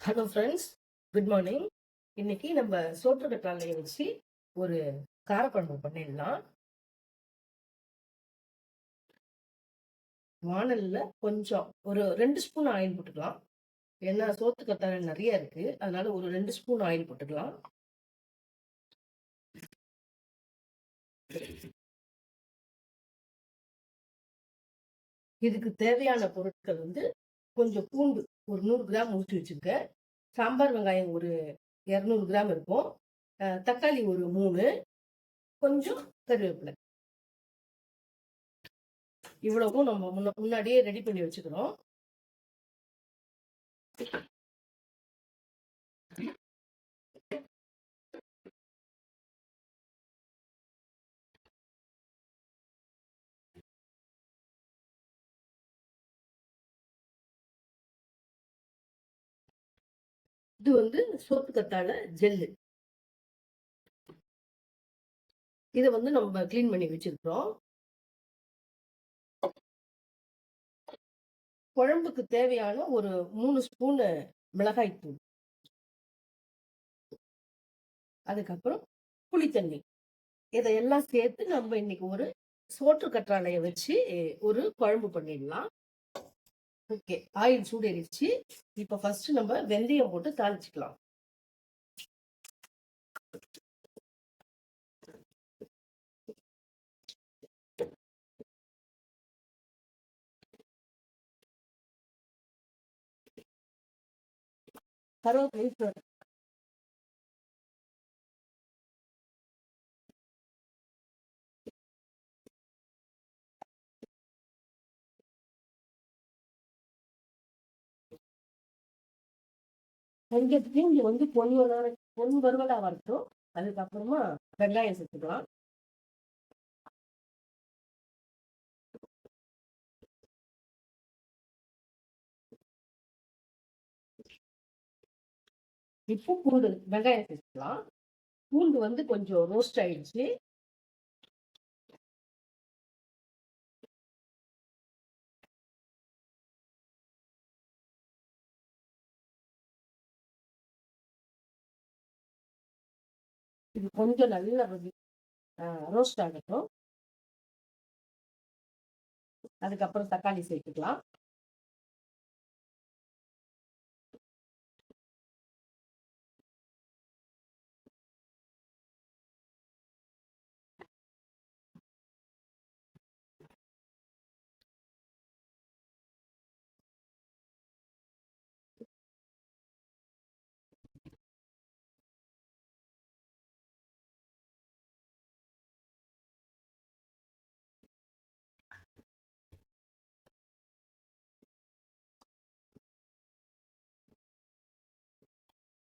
Hello friends good morning இன்னைக்கு நம்ம சோற்று கற்றாழையை வச்சு ஒரு காரக்குழம்பு பண்ணிடலாம். வானல்ல கொஞ்சம் ஒரு ரெண்டு ஸ்பூன் ஆயில் போட்டுக்கலாம். ஏன்னா சோத்து கத்தாழை நிறைய இருக்கு. அதனால ஒரு ரெண்டு ஸ்பூன் ஆயில் போட்டுக்கலாம். இதுக்கு தேவையான பொருட்கள் வந்து கொஞ்சம் பூண்டு ஒரு நூறு கிராம் ஊற்றி வச்சுருக்கேன். சாம்பார் வெங்காயம் ஒரு இரநூறு கிராம் இருக்கும். தக்காளி ஒரு மூணு கொஞ்சம் கருவேப்பிலை. இவ்வளவும் நம்ம முன்ன முன்னாடியே ரெடி பண்ணி வச்சுக்கிறோம். இது வந்து சோப்பு கத்தாழ ஜெல்லு. இதை வந்து நம்ம கிளீன் பண்ணி வச்சிருக்கிறோம். குழம்புக்கு தேவையான ஒரு மூணு ஸ்பூனு மிளகாய் தூள். அதுக்கப்புறம் புளித்தண்ணி இதையெல்லாம் சேர்த்து நம்ம இன்னைக்கு ஒரு சோற்று கற்றாழையை வச்சு ஒரு குழம்பு பண்ணிடலாம். ஓகே ஆயில் சூடேறிச்சு இப்போ ஃபர்ஸ்ட் நம்ம வெந்தயம் போட்டு தாளிச்சுக்கலாம். கருவேப்பிலை வெங்காயத்துக்கு இங்கே வந்து பொன் வர பொன் வறுவலாக வரட்டும். அதுக்கப்புறமா வெங்காயம் சேர்த்துக்கலாம். இப்போ பூண்டு வெங்காயம் சேர்த்துக்கலாம். பூண்டு வந்து கொஞ்சம் ரோஸ்ட் ஆயிடுச்சு. இது கொஞ்சம் நல்லா ரோஸ்ட் ஆகட்டும். அதுக்கப்புறம் தக்காளி சேர்த்துக்கலாம்.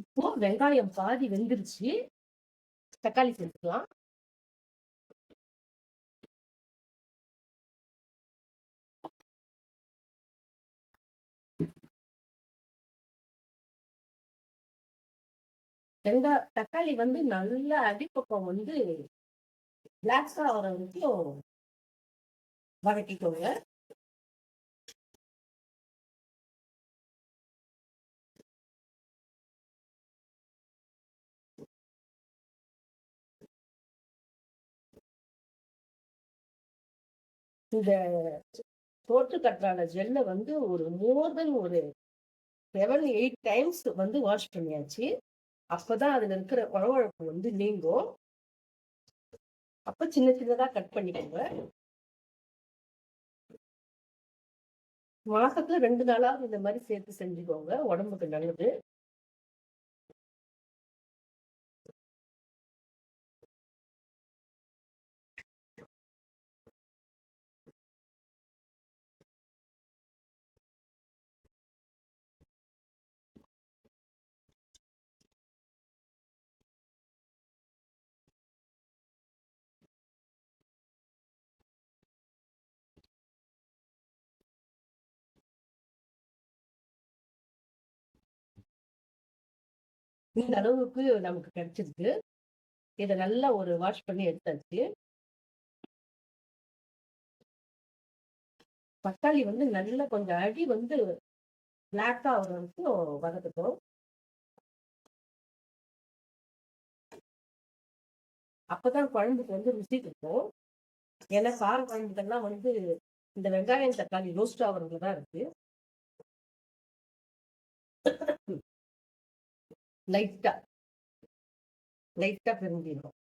இப்போ வெங்காயம் பாதி வெந்துருச்சு. தக்காளி சேர்த்துக்கலாம். வெங்காய தக்காளி வந்து நல்ல அடிப்பக்கம் வந்து பிளாக்ஸா வர வரைக்கும் வதக்கிக்கோங்க. இந்த தோற்று கற்றாழ ஜெல்லை வந்து ஒரு மோர் தென் ஒரு செவன் எயிட் டைம்ஸ் வந்து வாஷ் பண்ணியாச்சு. அப்பதான் அதுல இருக்கிற குழவழப்பு வந்து நீங்கும். அப்ப சின்ன சின்னதா கட் பண்ணிக்கோங்க. மாசத்துல ரெண்டு நாளாவது இந்த மாதிரி சேர்த்து செஞ்சுக்கோங்க. உடம்புக்கு நல்லது. இந்த அளவுக்கு நமக்கு கிடைச்சிருக்கு. இதை நல்லா ஒரு வாஷ் பண்ணி எடுத்தாச்சு. தக்காளி வந்து நல்லா கொஞ்சம் அடி வந்து பிளாக் ஆகிற வரைக்கும் வதக்கட்டும். அப்பதான் குழம்புக்கு வந்து ருசி இருக்கும். ஏன்னா கார குழம்புக்கெல்லாம் வந்து இந்த வெங்காயம் தக்காளி ரோஸ்ட் ஆகுறதுல தான் இருக்குது லைட்டா லைட்டா பிரிஞ்சிடும்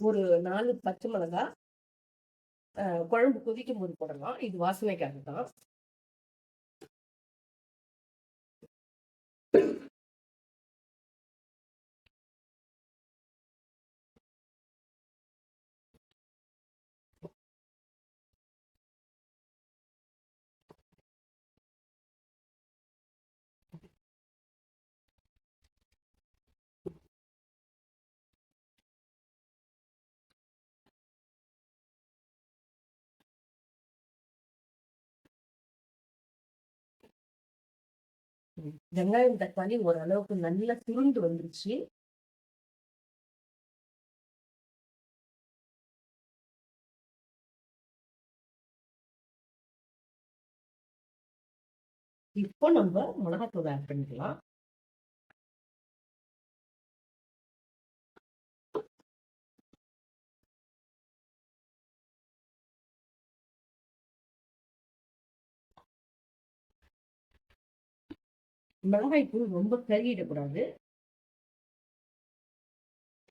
ஒரு நாலு பச்சை மிளகாய் குழம்பு கொதிக்கும் போது போடலாம். இது வாசனைக்காக தான் வெங்காயம் தக்காளி ஓரளவுக்கு நல்லா சுருண்டு வந்துருச்சு. இப்போ நம்ம மிளகாத்தூள் ஆட் பண்ணிக்கலாம். மிளகாய் தூள் ரொம்ப கருகிடக்கூடாது.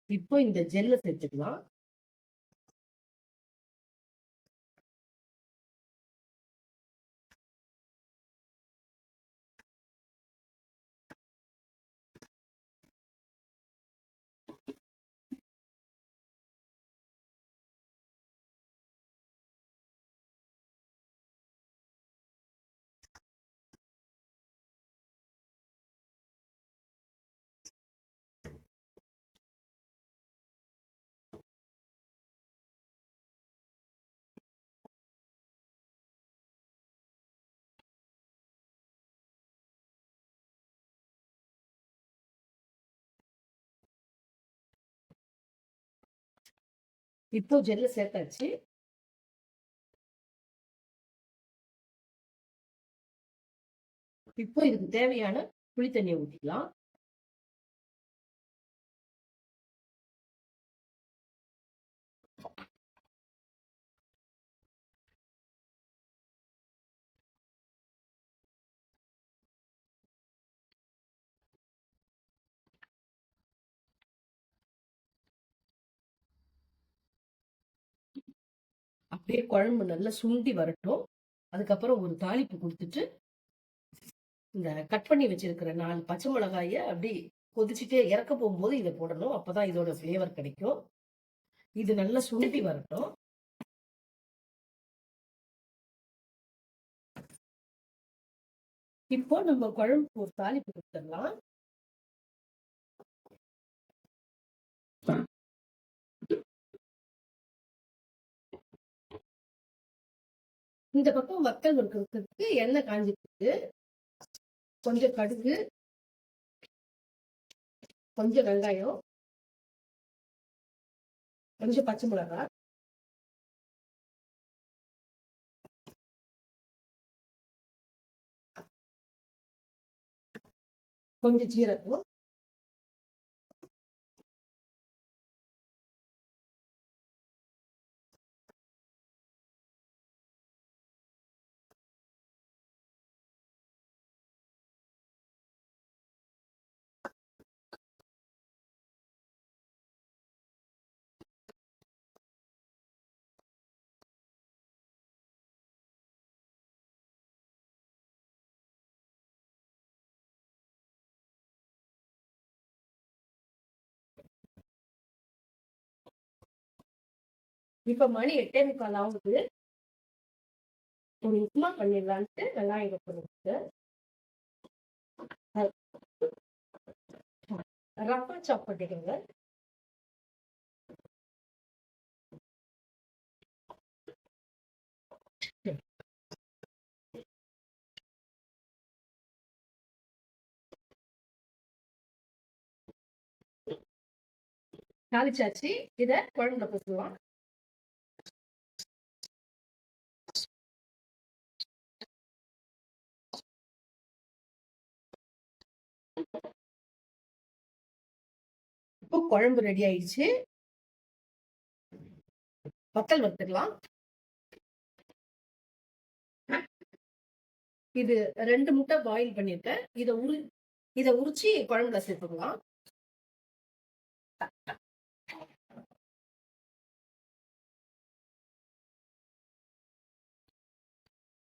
இப்போ இந்த ஜெல்லை சேர்த்துக்கலாம். இப்போ ஜெல்ல சேர்த்தாச்சு. இப்போ இதுக்கு தேவையான புளி தண்ணியை ஊற்றிக்கலாம் அப்படியே குழம்பு நல்லா சுண்டி வரட்டும். அதுக்கப்புறம் ஒரு தாளிப்பு கொடுத்துட்டு இந்த கட் பண்ணி வச்சிருக்கிற நாலு பச்சை மிளகாய அப்படி கொதிச்சுட்டே இறக்க போகும்போது இதை போடணும். அப்பதான் இதோட ஃப்ளேவர் கிடைக்கும். இது நல்லா சுண்டி வரட்டும். இப்போ நம்ம குழம்பு ஒரு தாளிப்பு கொடுத்துடலாம். இந்த பக்கம் வத்தல் இருக்கிறதுக்கு எண்ணெய் காஞ்சிட்டு கொஞ்சம் கடுகு கொஞ்சம் வெங்காயம் கொஞ்சம் பச்சை மிளகாய் கொஞ்சம் ஜீரகம் இப்ப மணி எட்டே முக்கால் ஆகுது. ஒரு உப்புமா பண்ணிடலான்ட்டு வெங்காயம் கொடுத்துருக்கு ரஃபா சாப் பண்ணிக்கோங்க. தாளிச்சாச்சு. இதை குழம்புல போட்டுருவான் இப்போ குழம்பு ரெடி ஆயிடுச்சு. வத்தல் வறுத்துக்கலாம் இது ரெண்டு முட்டை பாயில் பண்ணியிருக்கேன் இதை உரி இதை உரிச்சு குழம்புல சேர்த்துக்கலாம்.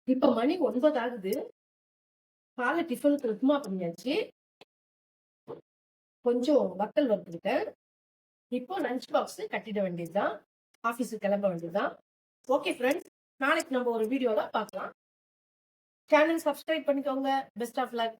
இப்ப மணி ஒன்பது ஆகுது. காலை டிஃபனுக்கு உப்புமா பண்ணியாச்சு. கொஞ்சம் வத்தல் வறுத்துக்கிட்டேன் இப்போ லஞ்ச் பாக்ஸ் கட்டிட வேண்டியதுதான். ஆஃபீஸுக்கு கிளம்ப வேண்டியதுதான். ஓகே ஃப்ரெண்ட்ஸ் நாளைக்கு நம்ம ஒரு வீடியோவில் பார்க்கலாம். சேனல் சப்ஸ்கிரைப் பண்ணிக்கோங்க. Best of luck